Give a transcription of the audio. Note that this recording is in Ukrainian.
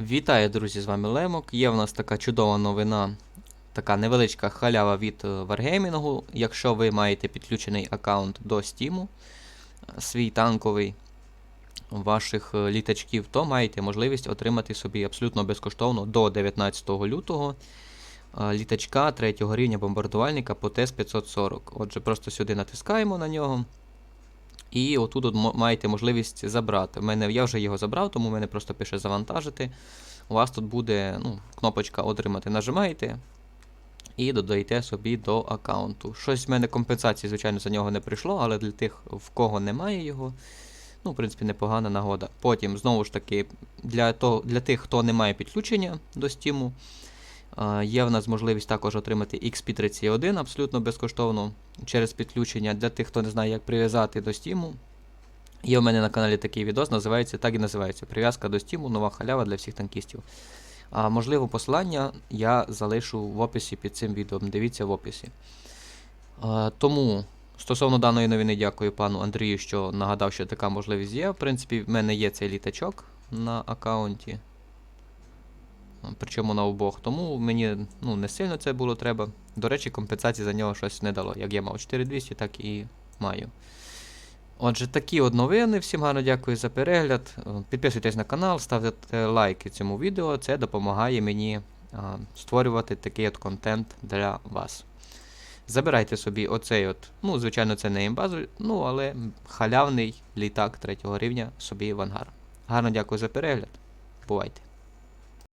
Вітаю, друзі, з вами Лемок. Є в нас така чудова новина, така невеличка халява від е, Wargaming. Якщо ви маєте підключений аккаунт до Steam, е, свій танковий ваших е, літачків, то маєте можливість отримати собі абсолютно безкоштовно до 19 лютого літачка 3 рівня бомбардувальника по ТЕС-540. Отже, просто сюди натискаємо на нього. І отут от маєте можливість забрати. Мене, я вже його забрав, тому в мене просто пише завантажити. У вас тут буде ну, кнопочка отримати. Нажимаєте і додаєте собі до аккаунту. Щось в мене компенсації, звичайно, за нього не прийшло, але для тих, в кого немає його, ну, в принципі, непогана нагода. Потім, знову ж таки, для, того, для тих, хто не має підключення до а, Є в нас можливість також отримати XP31 абсолютно безкоштовно через підключення. Для тих, хто не знає, як прив'язати до Steam. Є у мене на каналі такий відос, називається так і називається Прив'язка до Steam, нова халява для всіх танкістів. А можливо, посилання я залишу в описі під цим відео. Дивіться в описі. А, тому стосовно даної новини, дякую пану Андрію, що нагадав, що така можливість є. В принципі, в мене є цей літачок на аккаунті. Причому на обох. Тому мені ну, не сильно це було треба. До речі, компенсації за нього щось не дало. Як я мав 4200, так і маю. Отже, такі от новини. Всім гарно дякую за перегляд. Е, Підписуйтесь на канал, ставте лайки цьому відео. Це допомагає мені а, створювати такий от контент для вас. Забирайте собі оцей от, ну, звичайно, це не імбазу, ну, але халявний літак третього рівня собі в ангар. Гарно дякую за перегляд. Бувайте.